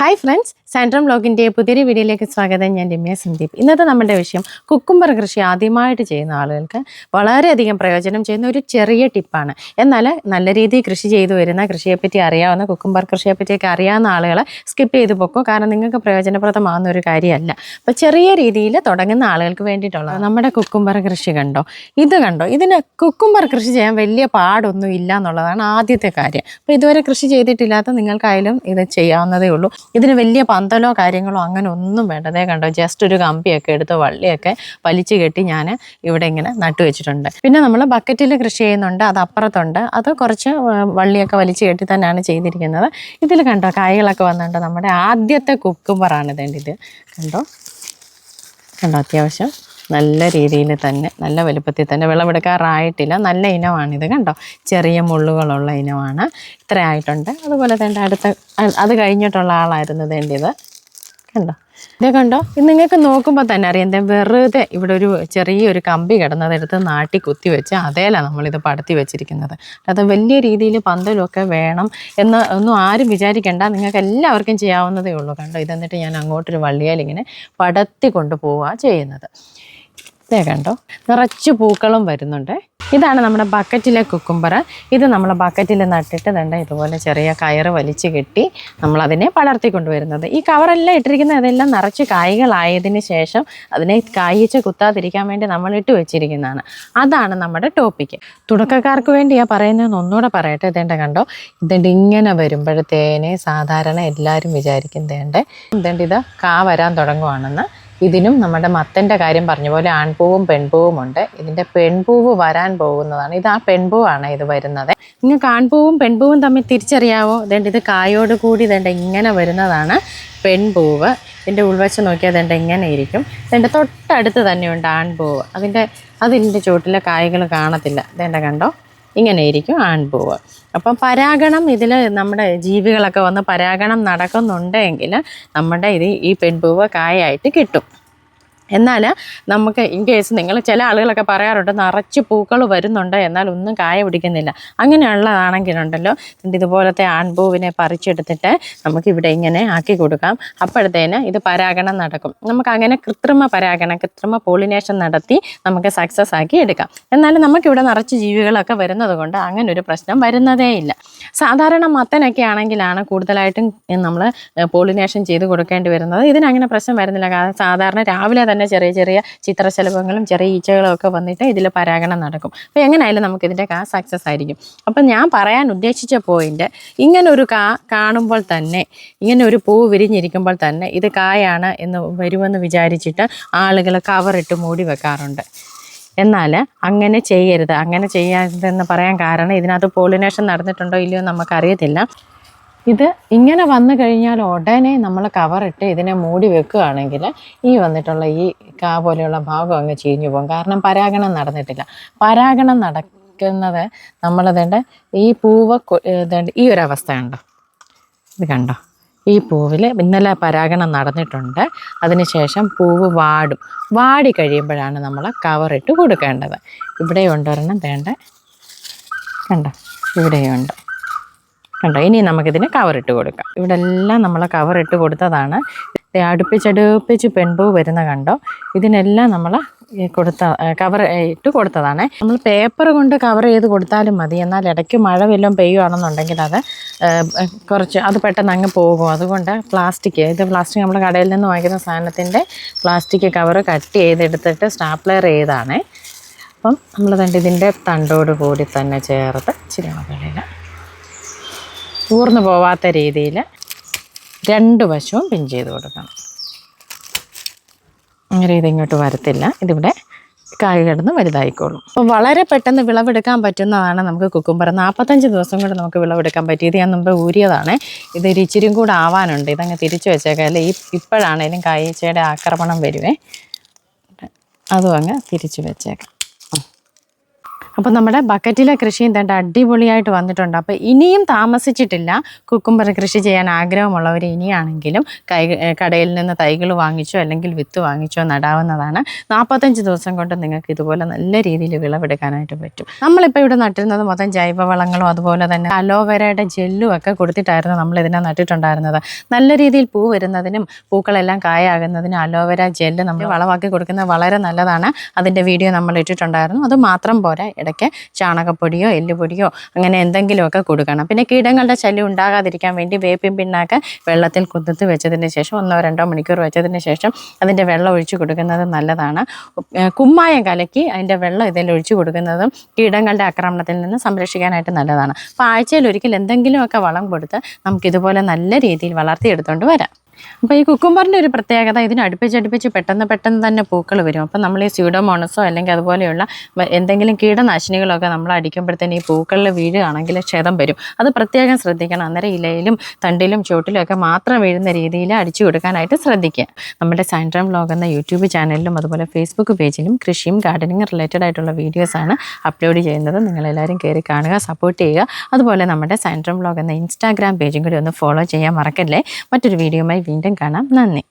Hi friends സാൻഡ്രം ബ്ലോഗിന്റെ പുതിയൊരു വീഡിയോയിലേക്ക് സ്വാഗതം. ഞാൻ രമ്യ സന്ദീപ്. ഇന്നത്തെ നമ്മുടെ വിഷയം കുക്കുംബർ കൃഷി ആദ്യമായിട്ട് ചെയ്യുന്ന ആളുകൾക്ക് വളരെയധികം പ്രയോജനം ചെയ്യുന്ന ഒരു ചെറിയ ടിപ്പാണ്. എന്നാൽ നല്ല രീതിയിൽ കൃഷി ചെയ്തു വരുന്ന കൃഷിയെപ്പറ്റി അറിയാവുന്ന കുക്കുംബർ കൃഷിയെപ്പറ്റിയൊക്കെ അറിയാവുന്ന ആളുകളെ സ്കിപ്പ് ചെയ്തു പോക്കും? കാരണം നിങ്ങൾക്ക് പ്രയോജനപ്രദമാകുന്ന ഒരു കാര്യമല്ല. അപ്പോൾ ചെറിയ രീതിയിൽ തുടങ്ങുന്ന ആളുകൾക്ക് വേണ്ടിയിട്ടുള്ള നമ്മുടെ കുക്കുംബർ കൃഷി കണ്ടോ? ഇത് കണ്ടോ? ഇതിന് കുക്കുംബർ കൃഷി ചെയ്യാൻ വലിയ പാടൊന്നും ഇല്ല എന്നുള്ളതാണ് ആദ്യത്തെ കാര്യം. അപ്പോൾ ഇതുവരെ കൃഷി ചെയ്തിട്ടില്ലാത്ത നിങ്ങൾക്കായാലും ഇത് ചെയ്യാവുന്നതേ ഉള്ളൂ. ഇതിന് വലിയ പന്തലോ കാര്യങ്ങളോ അങ്ങനെ ഒന്നും വേണ്ട. വേണ്ടതേ കണ്ടോ ജസ്റ്റ് ഒരു കമ്പിയൊക്കെ എടുത്ത് വള്ളിയൊക്കെ വലിച്ചു കെട്ടി ഞാൻ ഇവിടെ ഇങ്ങനെ നട്ടു വെച്ചിട്ടുണ്ട്. പിന്നെ നമ്മൾ ബക്കറ്റിൽ കൃഷി ചെയ്യുന്നുണ്ട് അത് അപ്പുറത്തുണ്ട്. അത് കുറച്ച് വള്ളിയൊക്കെ വലിച്ചു കെട്ടി തന്നെയാണ് ചെയ്തിരിക്കുന്നത്. ഇതിൽ കണ്ടോ കായകളൊക്കെ വന്നിട്ടുണ്ട്. നമ്മുടെ ആദ്യത്തെ കുക്കുംബറാണ് ഇതേണ്ടത്. കണ്ടോ? കണ്ടോ അത്യാവശ്യം. നല്ല രീതിയിൽ തന്നെ നല്ല വലുപ്പത്തിൽ തന്നെ വിളവെടുക്കാറായിട്ടില്ല. നല്ല ഇനമാണിത് കണ്ടോ? ചെറിയ മുള്ളുകളുള്ള ഇനമാണ്. ഇത്ര ആയിട്ടുണ്ട്. അതുപോലെ തന്നെ അടുത്ത അത് കഴിഞ്ഞിട്ടുള്ള ആളായിരുന്നു വേണ്ടിയത് കണ്ടോ? ഇത് കണ്ടോ? ഇത് നിങ്ങൾക്ക് നോക്കുമ്പോൾ തന്നെ അറിയാം. എന്താ വെറുതെ ഇവിടെ ഒരു ചെറിയൊരു കമ്പി കിടന്നതെടുത്ത് നാട്ടി കുത്തി വെച്ച് അതേലാണ് നമ്മളിത് പടത്തി വെച്ചിരിക്കുന്നത്. അത് വലിയ രീതിയിൽ പന്തലൊക്കെ വേണം എന്ന് ഒന്നും ആരും വിചാരിക്കേണ്ട. നിങ്ങൾക്ക് എല്ലാവർക്കും ചെയ്യാവുന്നതേ ഉള്ളൂ കണ്ടോ? ഇതെന്നിട്ട് ഞാൻ അങ്ങോട്ടൊരു വള്ളിയാൽ ഇങ്ങനെ പടത്തി കൊണ്ടുപോവുക ചെയ്യുന്നത്. ഇതേ കണ്ടോ? നിറച്ച് പൂക്കളും വരുന്നുണ്ട്. ഇതാണ് നമ്മുടെ ബക്കറ്റിലെ കുക്കുംബർ ഇത് നമ്മൾ ബക്കറ്റിൽ നട്ടിട്ട് തണ്ട ഇതുപോലെ ചെറിയ കയറ് വലിച്ചു കെട്ടി നമ്മളതിനെ പടർത്തി കൊണ്ടുവരുന്നത്. ഈ കവറെല്ലാം ഇട്ടിരിക്കുന്ന ഇതെല്ലാം നിറച്ച് കായ്കളായതിന് ശേഷം അതിനെ കായ്ച്ച് കുത്താതിരിക്കാൻ വേണ്ടി നമ്മൾ ഇട്ട് വെച്ചിരിക്കുന്നതാണ്. അതാണ് നമ്മുടെ ടോപ്പിക്ക്. തുടക്കക്കാർക്ക് വേണ്ടിയാ പറയുന്നതെന്ന് ഒന്നുകൂടെ പറയട്ടെ. ഇതേണ്ട കണ്ടോ ഇതേണ്ട ഇങ്ങനെ വരുമ്പോഴത്തേനെ സാധാരണ എല്ലാവരും വിചാരിക്കുന്നതേണ്ട ഇതേണ്ട ഇത് കാ വരാൻ തുടങ്ങുവാണെന്ന്. ഇതിനും നമ്മുടെ മത്തന്റെ കാര്യം പറഞ്ഞ പോലെ ആൺപൂവും പെൺപൂവും ഉണ്ട്. ഇതിന്റെ പെൺപൂവ് വരാൻ പോകുന്നതാണ്. ഇത് ആ പെൺപൂവാണ് ഇത് വരുന്നത്. നിങ്ങൾക്ക് ആൺപൂവും പെൺപൂവും തമ്മിൽ തിരിച്ചറിയാവോ? ഇതേണ്ട ഇത് കായോട് കൂടി ഇതേണ്ട ഇങ്ങനെ വരുന്നതാണ് പെൺപൂവ്. ഇതിന്റെ ഉൾവശം നോക്കിയാൽ ഇതേണ്ട ഇങ്ങനെ ഇരിക്കും. ഇതിന്റെ തൊട്ടടുത്ത് തന്നെയുണ്ട് ആൺപൂവ്. അതിന്റെ അതിന്റെ ചുവട്ടിലെ കായ്കൾ കാണത്തില്ല. ഇതേണ്ട കണ്ടോ? ഇങ്ങനെ ഇരിക്കും ആൺപൂവ് അപ്പം പരാഗണം ഇതിൽ നമ്മുടെ ജീവികളൊക്കെ വന്ന് പരാഗണം നടക്കുന്നുണ്ടെങ്കിൽ നമ്മുടെ ഇത് ഈ പെൺപൂവ് കായായിട്ട് കിട്ടും. എന്നാൽ നമുക്ക് ഇൻ കേസ് നിങ്ങൾ ചില ആളുകളൊക്കെ പറയാറുണ്ട് നിറച്ച് പൂക്കൾ വരുന്നുണ്ട് എന്നാൽ ഒന്നും കായ പിടിക്കുന്നില്ല. അങ്ങനെയുള്ളതാണെങ്കിലുണ്ടല്ലോ. ഇതുപോലത്തെ ആൺപൂവിനെ പറിച്ചെടുത്തിട്ട് നമുക്കിവിടെ ഇങ്ങനെ ആക്കി കൊടുക്കാം. അപ്പോഴത്തേന് ഇത് പരാഗണം നടക്കും. നമുക്ക് അങ്ങനെ കൃത്രിമ പരാഗണം കൃത്രിമ പോളിനേഷൻ നടത്തി നമുക്ക് സക്സസ് ആക്കി എടുക്കാം. എന്നാലും നമുക്കിവിടെ നിറച്ച് ജീവികളൊക്കെ വരുന്നത് കൊണ്ട് അങ്ങനെ ഒരു പ്രശ്നം വരുന്നതേ ഇല്ല. സാധാരണ മത്തനൊക്കെ ആണെങ്കിലാണ് കൂടുതലായിട്ടും നമ്മൾ പോളിനേഷൻ ചെയ്ത് കൊടുക്കേണ്ടി വരുന്നത്. ഇതിനങ്ങനെ പ്രശ്നം വരുന്നില്ല. കാരണം സാധാരണ രാവിലെ തന്നെ ചെറിയ ചെറിയ ചിത്രശലഭങ്ങളും ചെറിയ ഈച്ചകളും ഒക്കെ വന്നിട്ട് ഇതിൽ പരാഗണം നടക്കും. അപ്പോൾ എങ്ങനെയായാലും നമുക്ക് ഇതിന്റെ കാ സക്സസ് ആയിരിക്കും. അപ്പം ഞാൻ പറയാൻ ഉദ്ദേശിച്ച പോയിന്റ് ഇങ്ങനൊരു കാ കാണുമ്പോൾ തന്നെ ഇങ്ങനെ ഒരു പൂ വിരിഞ്ഞിരിക്കുമ്പോൾ തന്നെ ഇത് കായാണ് എന്ന് വരുമെന്ന് വിചാരിച്ചിട്ട് ആളുകൾ കവറിട്ട് മൂടി വെക്കാറുണ്ട്. എന്നാൽ അങ്ങനെ ചെയ്യരുത്. അങ്ങനെ ചെയ്യരുതെന്ന് പറയാൻ കാരണം ഇതിനകത്ത് പോളിനേഷൻ നടന്നിട്ടുണ്ടോ ഇല്ലയോ നമുക്കറിയത്തില്ല. ഇത് ഇങ്ങനെ വന്നു കഴിഞ്ഞാൽ ഉടനെ നമ്മൾ കവറിട്ട് ഇതിനെ മൂടി വെക്കുകയാണെങ്കിൽ ഈ വന്നിട്ടുള്ള ഈ കാ പോലെയുള്ള ഭാഗം അങ്ങ് ചീഞ്ഞു പോകും. കാരണം പരാഗണം നടന്നിട്ടില്ല. പരാഗണം നടക്കുന്നത് നമ്മളതേണ്ട ഈ പൂവ് ഇതേണ്ട ഈ ഒരു അവസ്ഥ കണ്ടോ? ഇത് കണ്ടോ? ഈ പൂവിൽ ഇന്നലെ പരാഗണം നടന്നിട്ടുണ്ട്. അതിനുശേഷം പൂവ് വാടും. വാടി കഴിയുമ്പോഴാണ് നമ്മൾ കവറിട്ട് കൊടുക്കേണ്ടത്. ഇവിടെ ഉണ്ടൊരെണ്ണം വേണ്ട കണ്ടോ? ഇവിടെയുണ്ട്. കണ്ടോ? ഇനി നമുക്കിതിന് കവറിട്ട് കൊടുക്കാം. ഇവിടെ എല്ലാം നമ്മൾ കവറിട്ട് കൊടുത്തതാണ്. അടുപ്പിച്ചടുപ്പിച്ച് പെൺപൂ വരുന്ന കണ്ടോ? ഇതിനെല്ലാം നമ്മൾ കൊടുത്ത കവർ ഇട്ട് കൊടുത്തതാണ്. നമ്മൾ പേപ്പർ കൊണ്ട് കവർ ചെയ്ത് കൊടുത്താലും മതി. എന്നാൽ ഇടയ്ക്ക് മഴ വല്ലതും പെയ്യുകയാണെന്നുണ്ടെങ്കിൽ അത് കുറച്ച് അത് പെട്ടെന്ന് അങ്ങ് പോകും. അതുകൊണ്ട് പ്ലാസ്റ്റിക് ഇത് പ്ലാസ്റ്റിക് നമ്മൾ കടയിൽ നിന്ന് വാങ്ങിക്കുന്ന സാധനത്തിന്റെ പ്ലാസ്റ്റിക് കവർ കട്ട് ചെയ്തെടുത്തിട്ട് സ്റ്റാപ്ലെയർ ചെയ്താണ്. അപ്പം നമ്മൾ തണ്ട് ഇതിന്റെ തണ്ടോട് കൂടി തന്നെ ചേർത്ത് ഇച്ചിരി മുകളിൽ ഊർന്നു പോവാത്ത രീതിയിൽ രണ്ട് വശവും പിൻ ചെയ്ത് കൊടുക്കണം. അങ്ങനെ ഇതിങ്ങോട്ട് വരത്തില്ല. ഇതിവിടെ കായ് കിടന്ന് വലുതായിക്കോളും. അപ്പോൾ വളരെ പെട്ടെന്ന് വിളവെടുക്കാൻ പറ്റുന്നതാണ് നമുക്ക് കുക്കുംബർ നാൽപ്പത്തഞ്ച് ദിവസം കൊണ്ട് നമുക്ക് വിളവെടുക്കാൻ പറ്റി. ഇത് ഞാൻ മുമ്പ് ഊരിയതാണ്. ഇത് ഇച്ചിരിയും കൂടെ ആവാനുണ്ട്. ഇതങ്ങ് തിരിച്ചു വെച്ചേക്കാം. അല്ലെ? ഈ ഇപ്പോഴാണേലും കായ്ച്ചയുടെ ആക്രമണം വരുവേ. അതും അങ്ങ് തിരിച്ചു വെച്ചേക്കാം. അപ്പോൾ നമ്മുടെ ബക്കറ്റിലെ കൃഷി എന്താ അടിപൊളിയായിട്ട് വന്നിട്ടുണ്ട്. അപ്പോൾ ഇനിയും താമസിച്ചിട്ടില്ല. കുക്കുംബർ കൃഷി ചെയ്യാൻ ആഗ്രഹമുള്ളവർ ഇനിയാണെങ്കിലും കൈ കടയിൽ നിന്ന് തൈകൾ വാങ്ങിച്ചോ അല്ലെങ്കിൽ വിത്ത് വാങ്ങിച്ചോ നടാവുന്നതാണ്. നാൽപ്പത്തഞ്ച് ദിവസം കൊണ്ട് നിങ്ങൾക്ക് ഇതുപോലെ നല്ല രീതിയിൽ വിളവെടുക്കാനായിട്ട് പറ്റും. നമ്മളിപ്പോൾ ഇവിടെ നട്ടിരുന്നത് മൊത്തം ജൈവവളങ്ങളും അതുപോലെ തന്നെ അലോവേരയുടെ ജെല്ലും ഒക്കെ കൊടുത്തിട്ടായിരുന്നു നമ്മൾ ഇതിനെ നട്ടിട്ടുണ്ടായിരുന്നത്. നല്ല രീതിയിൽ പൂ വരുന്നതിനും പൂക്കളെല്ലാം കായാകുന്നതിനും അലോവേര ജെല്ല് നമ്മൾ വളമാക്കി കൊടുക്കുന്നത് വളരെ നല്ലതാണ്. അതിന്റെ വീഡിയോ നമ്മൾ ഇട്ടിട്ടുണ്ടായിരുന്നു. അത് മാത്രം പോരാ ഇടയ്ക്ക് ചാണകപ്പൊടിയോ എല്ലുപൊടിയോ അങ്ങനെ എന്തെങ്കിലുമൊക്കെ കൊടുക്കണം. പിന്നെ കീടങ്ങളുടെ ശല്യം ഉണ്ടാകാതിരിക്കാൻ വേണ്ടി വേപ്പിൻ പിണ്ണാക്ക് വെള്ളത്തിൽ കുതിർത്ത് വെച്ചതിന് ശേഷം ഒന്നോ രണ്ടോ മണിക്കൂർ വെച്ചതിന് ശേഷം അതിന്റെ വെള്ളം ഒഴിച്ചു കൊടുക്കുന്നത് നല്ലതാണ്. കുമ്മായം കലക്കി അതിന്റെ വെള്ളം ഇതിൽ ഒഴിച്ചു കൊടുക്കുന്നതും കീടങ്ങളുടെ ആക്രമണത്തിൽ നിന്ന് സംരക്ഷിക്കാനായിട്ട് നല്ലതാണ്. അപ്പോൾ ആഴ്ചയിൽ ഒരിക്കൽ എന്തെങ്കിലുമൊക്കെ വളം കൊടുത്ത് നമുക്കിതുപോലെ നല്ല രീതിയിൽ വളർത്തിയെടുത്തുകൊണ്ട് വരാം. അപ്പോൾ ഈ കുക്കുംബറിന്റെ ഒരു പ്രത്യേകത ഇതിന് അടുപ്പിച്ചടുപ്പിച്ച് പെട്ടെന്ന് പെട്ടെന്ന് തന്നെ പൂക്കൾ വരും. അപ്പോൾ നമ്മൾ ഈ സ്യൂഡോമോണസോ അല്ലെങ്കിൽ അതുപോലെയുള്ള എന്തെങ്കിലും കീടനാശിനികളൊക്കെ നമ്മൾ അടിക്കുമ്പോഴത്തേന് ഈ പൂക്കളിൽ വീഴുകയാണെങ്കിൽ ക്ഷതം വരും. അത് പ്രത്യേകം ശ്രദ്ധിക്കണം. അന്നേരം ഇലയിലും തണ്ടിലും ചുവട്ടിലും ഒക്കെ മാത്രം വീഴുന്ന രീതിയിൽ അടിച്ചു കൊടുക്കാനായിട്ട് ശ്രദ്ധിക്കുക. നമ്മുടെ സൈൻഡ്രം വ്ലോഗ് എന്ന യൂട്യൂബ് ചാനലിലും അതുപോലെ ഫേസ്ബുക്ക് പേജിലും കൃഷിയും ഗാർഡനിങ്ങും റിലേറ്റഡ് ആയിട്ടുള്ള വീഡിയോസാണ് അപ്ലോഡ് ചെയ്യുന്നത്. നിങ്ങളെല്ലാവരും കയറി കാണുക സപ്പോർട്ട് ചെയ്യുക. അതുപോലെ നമ്മുടെ സൈൻഡ്രം വ്ലോഗ് എന്ന ഇൻസ്റ്റാഗ്രാം പേജും കൂടി ഒന്ന് ഫോളോ ചെയ്യാൻ മറക്കല്ലേ? മറ്റൊരു വീഡിയോയുമായി വീണ്ടും കാണാം. നന്ദി.